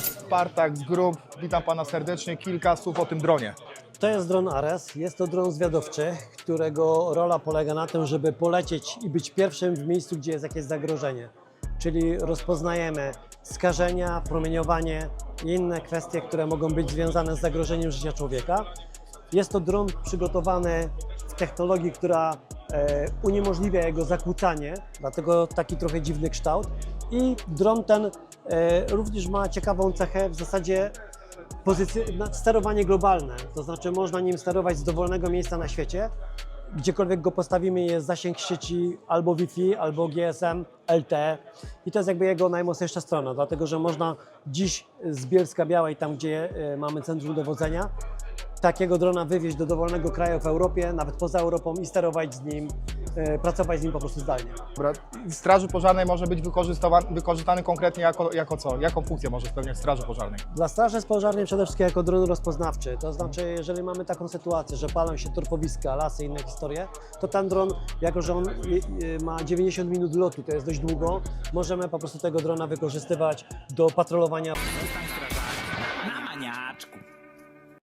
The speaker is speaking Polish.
Spartak Group, witam Pana serdecznie. Kilka słów o tym dronie. To jest dron Ares. Jest to dron zwiadowczy, którego rola polega na tym, żeby polecieć i być pierwszym w miejscu, gdzie jest jakieś zagrożenie. Czyli rozpoznajemy skażenia, promieniowanie i inne kwestie, które mogą być związane z zagrożeniem życia człowieka. Jest to dron przygotowany w technologii, która e, uniemożliwia jego zakłócanie, dlatego taki trochę dziwny kształt. I dron ten e, również ma ciekawą cechę, w zasadzie sterowanie globalne, to znaczy można nim sterować z dowolnego miejsca na świecie. Gdziekolwiek go postawimy jest zasięg sieci albo Wi-Fi, albo GSM, LTE i to jest jakby jego najmocniejsza strona, dlatego że można dziś z Bielska Białej, tam gdzie e, mamy centrum dowodzenia, takiego drona wywieźć do dowolnego kraju w Europie, nawet poza Europą i sterować z nim, e, pracować z nim po prostu zdalnie. Dobra, W Straży Pożarnej może być wykorzystany konkretnie jako, jako co? Jaką funkcję może spełniać w Straży Pożarnej? Dla Straży Pożarnej przede wszystkim jako dron rozpoznawczy. To znaczy, jeżeli mamy taką sytuację, że palą się torfowiska, lasy i inne historie, to ten dron, jako że on ma 90 minut lotu, to jest dość długo, możemy po prostu tego drona wykorzystywać do patrolowania Zostań strażakiem na maniaczku.